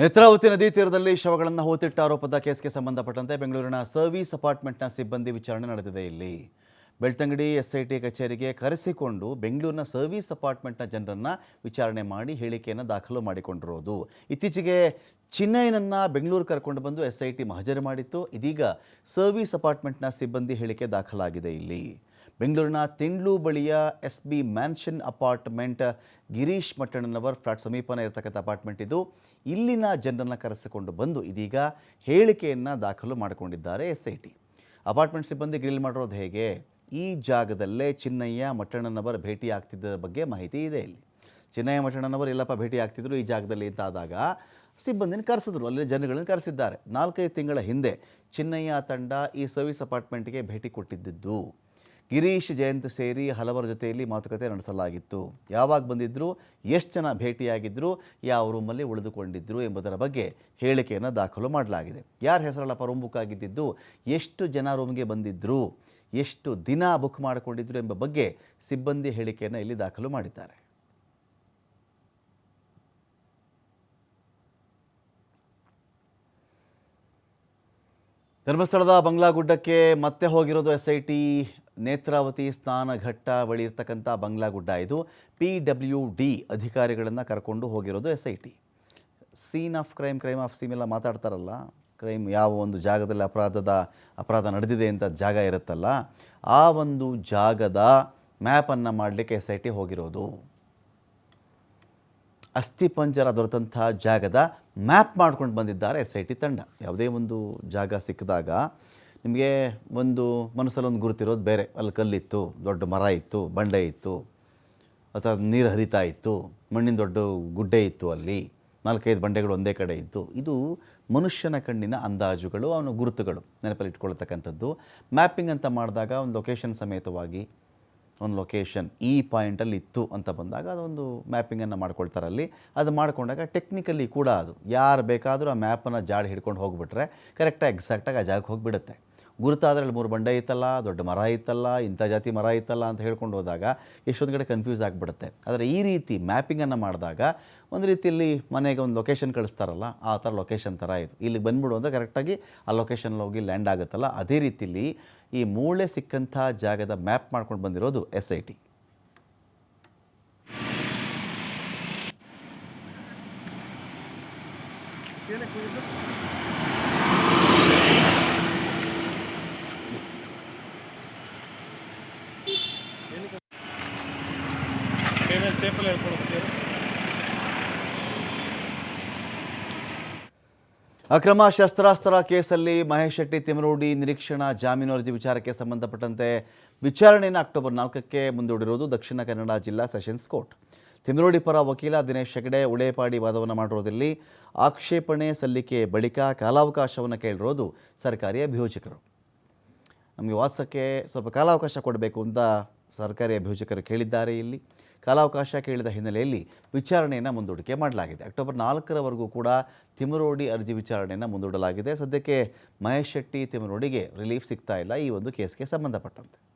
ನೇತ್ರಾವತಿ ನದಿ ತೀರದಲ್ಲಿ ಶವಗಳನ್ನು ಹೋತಿಟ್ಟ ಆರೋಪದ ಕೇಸ್ಗೆ ಸಂಬಂಧಪಟ್ಟಂತೆ ಬೆಂಗಳೂರಿನ ಸರ್ವಿಸ್ ಅಪಾರ್ಟ್ಮೆಂಟ್ನ ಸಿಬ್ಬಂದಿ ವಿಚಾರಣೆ ನಡೆದಿದೆ ಇಲ್ಲಿ. ಬೆಳ್ತಂಗಡಿ ಎಸ್ಐಟಿ ಕಚೇರಿಗೆ ಕರೆಸಿಕೊಂಡು ಬೆಂಗಳೂರಿನ ಸರ್ವಿಸ್ ಅಪಾರ್ಟ್ಮೆಂಟ್ನ ಜನರನ್ನು ವಿಚಾರಣೆ ಮಾಡಿ ಹೇಳಿಕೆಯನ್ನು ದಾಖಲು ಮಾಡಿಕೊಂಡಿರೋದು. ಇತ್ತೀಚೆಗೆ ಚಿನ್ನಯ್ಯನನ್ನು ಬೆಂಗಳೂರು ಕರ್ಕೊಂಡು ಬಂದು ಎಸ್ ಐ ಟಿ ಮಹಜರು ಮಾಡಿತ್ತು. ಇದೀಗ ಸರ್ವಿಸ್ ಅಪಾರ್ಟ್ಮೆಂಟ್ನ ಸಿಬ್ಬಂದಿ ಹೇಳಿಕೆ ದಾಖಲಾಗಿದೆ ಇಲ್ಲಿ. ಬೆಂಗಳೂರಿನ ತಿಂಡ್ಲು ಬಳಿಯ S B mansion apartment Girish Mattannavar flat ಸಮೀಪನೇ ಇರತಕ್ಕಂಥ ಅಪಾರ್ಟ್ಮೆಂಟ್ ಇದು. ಇಲ್ಲಿನ ಜನರನ್ನು ಕರೆಸಿಕೊಂಡು ಬಂದು ಇದೀಗ ಹೇಳಿಕೆಯನ್ನು ದಾಖಲು ಮಾಡಿಕೊಂಡಿದ್ದಾರೆ ಎಸ್ ಐ ಟಿ ಅಪಾರ್ಟ್ಮೆಂಟ್ ಸಿಬ್ಬಂದಿ ಗ್ರಿಲ್ ಮಾಡಿರೋದು ಹೇಗೆ? ಈ ಜಾಗದಲ್ಲೇ ಚಿನ್ನಯ್ಯ ಮಟ್ಟಣ್ಣನವರು ಭೇಟಿ ಆಗ್ತಿದ್ದ ಬಗ್ಗೆ ಮಾಹಿತಿ ಇದೆ ಇಲ್ಲಿ. ಚಿನ್ನಯ್ಯ ಮಟ್ಟಣ್ಣನವರು ಎಲ್ಲಪ್ಪ ಭೇಟಿ ಆಗ್ತಿದ್ರು ಈ ಜಾಗದಲ್ಲಿ ಇದ್ದಾದಾಗ ಸಿಬ್ಬಂದಿನ ಕರೆಸಿದ್ರು. ಅಲ್ಲಿ ಜನಗಳನ್ನು ಕರೆಸಿದ್ದಾರೆ. ನಾಲ್ಕೈದು ತಿಂಗಳ ಹಿಂದೆ ಚಿನ್ನಯ್ಯ ತಂಡ ಈ ಸರ್ವಿಸ್ ಅಪಾರ್ಟ್ಮೆಂಟ್ಗೆ ಭೇಟಿ ಕೊಟ್ಟಿದ್ದು ಗಿರೀಶ್ ಜಯಂತ್ ಸೇರಿ ಹಲವರ ಜೊತೆಯಲ್ಲಿ ಮಾತುಕತೆ ನಡೆಸಲಾಗಿತ್ತು. ಯಾವಾಗ ಬಂದಿದ್ದರು ಎಷ್ಟು ಜನ ಭೇಟಿಯಾಗಿದ್ದರು ಯಾವ ರೂಮಲ್ಲಿ ಉಳಿದುಕೊಂಡಿದ್ದರು ಎಂಬುದರ ಬಗ್ಗೆ ಹೇಳಿಕೆಯನ್ನು ದಾಖಲು ಮಾಡಲಾಗಿದೆ. ಯಾರ ಹೆಸರಲ್ಲಪ್ಪ ರೂಮ್ ಬುಕ್ ಆಗಿದ್ದಿದ್ದು, ಎಷ್ಟು ಜನ ರೂಮ್ಗೆ ಬಂದಿದ್ದರು ಎಷ್ಟು ದಿನ ಬುಕ್ ಮಾಡಿಕೊಂಡಿದ್ರು ಎಂಬ ಬಗ್ಗೆ ಸಿಬ್ಬಂದಿ ಹೇಳಿಕೆಯನ್ನು ಇಲ್ಲಿ ದಾಖಲು ಮಾಡಿದ್ದಾರೆ. ಧರ್ಮಸ್ಥಳದ ಬಂಗ್ಲಾಗುಡ್ಡಕ್ಕೆ ಮತ್ತೆ ಹೋಗಿರೋದು ಎಸ್ ಐ ಟಿ ನೇತ್ರಾವತಿ ಸ್ನಾನಘಟ್ಟ ಬಳಿ ಇರ್ತಕ್ಕಂಥ ಬಂಗ್ಲಾಗುಡ್ಡ. ಇದು ಪಿ ಡಬ್ಲ್ಯೂ ಡಿ ಅಧಿಕಾರಿಗಳನ್ನು ಕರ್ಕೊಂಡು ಹೋಗಿರೋದು S I T scene of crime crime of scene ಎಲ್ಲ ಮಾತಾಡ್ತಾರಲ್ಲ? ಕ್ರೈಮ್ ಯಾವ ಒಂದು ಜಾಗದಲ್ಲಿ ಅಪರಾಧದ ಅಪರಾಧ ನಡೆದಿದೆ ಅಂತ ಜಾಗ ಇರುತ್ತಲ್ಲ, ಆ ಒಂದು ಜಾಗದ ಮ್ಯಾಪನ್ನು ಮಾಡಲಿಕ್ಕೆ ಎಸ್ ಐ ಟಿ ಹೋಗಿರೋದು ಅಸ್ಥಿಪಂಜರ ದೊರೆತಂಥ ಜಾಗದ ಮ್ಯಾಪ್ ಮಾಡ್ಕೊಂಡು ಬಂದಿದ್ದಾರೆ ಎಸ್ ಐ ಟಿ ತಂಡ. ಯಾವುದೇ ಒಂದು ಜಾಗ ಸಿಕ್ಕಿದಾಗ ನಿಮಗೆ ಒಂದು ಮನಸ್ಸಲ್ಲಿ ಒಂದು ಗುರುತಿರೋದು ಬೇರೆ. ಅಲ್ಲಿ ಕಲ್ಲಿತ್ತು, ದೊಡ್ಡ ಮರ ಇತ್ತು, ಬಂಡೆ ಇತ್ತು, ಅಥವಾ ನೀರು ಹರಿತಾ ಇತ್ತು, ಮಣ್ಣಿನ ದೊಡ್ಡ ಗುಡ್ಡೆ ಇತ್ತು ಅಲ್ಲಿ. ನಾಲ್ಕೈದು ಬಂಡೆಗಳು ಒಂದೇ ಕಡೆ ಇತ್ತು ಇದು ಮನುಷ್ಯನ ಕಣ್ಣಿನ ಅಂದಾಜುಗಳು, ಅವನ ಗುರುತುಗಳು ನೆನಪಲ್ಲಿ ಇಟ್ಕೊಳ್ತಕ್ಕಂಥದ್ದು. ಮ್ಯಾಪಿಂಗ್ ಅಂತ ಮಾಡಿದಾಗ ಒಂದು ಲೊಕೇಶನ್ ಸಮೇತವಾಗಿ, ಒಂದು ಲೊಕೇಶನ್ ಈ ಪಾಯಿಂಟಲ್ಲಿ ಇತ್ತು ಅಂತ ಬಂದಾಗ ಅದೊಂದು ಮ್ಯಾಪಿಂಗನ್ನು ಮಾಡ್ಕೊಳ್ತಾರೆ ಅಲ್ಲಿ. ಅದು ಮಾಡಿಕೊಂಡಾಗ ಟೆಕ್ನಿಕಲಿ ಕೂಡ ಅದು, ಯಾರು ಬೇಕಾದರೂ ಆ ಮ್ಯಾಪನ್ನು ಜಾಡಿ ಹಿಡ್ಕೊಂಡು ಹೋಗಿಬಿಟ್ರೆ ಕರೆಕ್ಟಾಗಿ ಎಕ್ಸಾಕ್ಟಾಗಿ ಆ ಜಾಗಕ್ಕೆ ಹೋಗಿಬಿಡುತ್ತೆ. ಗುರುತಾದ್ರೆ ಅಲ್ಲಿ ಮೂರು ಬಂಡೆ ಇತ್ತಲ್ಲ ದೊಡ್ಡ ಮರ ಇತ್ತಲ್ಲ ಇಂಥ ಜಾತಿ ಮರ ಇತ್ತಲ್ಲ ಅಂತ ಹೇಳ್ಕೊಂಡು ಹೋದಾಗ ಎಷ್ಟೊಂದು ಕಡೆ ಕನ್ಫ್ಯೂಸ್ ಆಗಿಬಿಡುತ್ತೆ. ಆದರೆ ಈ ರೀತಿ ಮ್ಯಾಪಿಂಗನ್ನು ಮಾಡಿದಾಗ ಒಂದು ರೀತಿಯಲ್ಲಿ ಮನೆಗೆ ಒಂದು ಲೊಕೇಶನ್ ಕಳಿಸ್ತಾರಲ್ಲ, ಆ ಥರ ಲೊಕೇಶನ್ ಥರ ಇದು. ಇಲ್ಲಿಗೆ ಬಂದ್ಬಿಡು ಅಂದರೆ ಕರೆಕ್ಟಾಗಿ ಆ ಲೊಕೇಶನಲ್ಲಿ ಹೋಗಿ ಲ್ಯಾಂಡ್ ಆಗುತ್ತಲ್ಲ. ಅದೇ ರೀತಿಲಿ ಈ ಮೂಳೆ ಸಿಕ್ಕಂಥ ಜಾಗದ ಮ್ಯಾಪ್ ಮಾಡ್ಕೊಂಡು ಬಂದಿರೋದು ಎಸ್ ಐ ಟಿ ಅಕ್ರಮ ಶಸ್ತ್ರಾಸ್ತ್ರ ಕೇಸಲ್ಲಿ ಮಹೇಶ್ ಶೆಟ್ಟಿ ತಿಮರೋಡಿ ನಿರೀಕ್ಷಣಾ ಜಾಮೀನು ಅರ್ಜಿ ವಿಚಾರಕ್ಕೆ ಸಂಬಂಧಪಟ್ಟಂತೆ ವಿಚಾರಣೆಯನ್ನು ಅಕ್ಟೋಬರ್ ನಾಲ್ಕಕ್ಕೆ ಮುಂದೂಡಿರುವುದು ದಕ್ಷಿಣ ಕನ್ನಡ ಜಿಲ್ಲಾ ಸೆಷನ್ಸ್ ಕೋರ್ಟ್. ತಿಮರೋಡಿ ಪರ ವಕೀಲ ದಿನೇಶ್ ಹೆಗಡೆ ಉಳೇಪಾಡಿ ವಾದವನ್ನು ಮಾಡಿರೋದಲ್ಲಿ ಆಕ್ಷೇಪಣೆ ಸಲ್ಲಿಕೆ ಬಳಿಕ ಕಾಲಾವಕಾಶವನ್ನು ಕೇಳಿರೋದು ಸರ್ಕಾರಿ ಅಭಿಯೋಜಕರು. ನಮಗೆ ವಾಸಕ್ಕೆ ಸ್ವಲ್ಪ ಕಾಲಾವಕಾಶ ಕೊಡಬೇಕು ಅಂತ ಸರ್ಕಾರಿ ಅಭಿಯೋಜಕರು ಕೇಳಿದ್ದಾರೆ ಇಲ್ಲಿ. ಕಾಲಾವಕಾಶ ಕೇಳಿದ ಹಿನ್ನೆಲೆಯಲ್ಲಿ ವಿಚಾರಣೆಯನ್ನು ಮುಂದೂಡಿಕೆ ಮಾಡಲಾಗಿದೆ. ಅಕ್ಟೋಬರ್ ನಾಲ್ಕರವರೆಗೂ ಕೂಡ ತಿಮರೋಡಿ ಅರ್ಜಿ ವಿಚಾರಣೆಯನ್ನು ಮುಂದೂಡಲಾಗಿದೆ. ಸದ್ಯಕ್ಕೆ ಮಹೇಶ್ ಶೆಟ್ಟಿ ತಿಮರೋಡಿಗೆ ರಿಲೀಫ್ ಸಿಗ್ತಾ ಇಲ್ಲ. ಈ ಒಂದು ಕೇಸ್ಗೆ ಸಂಬಂಧಪಟ್ಟಂತೆ.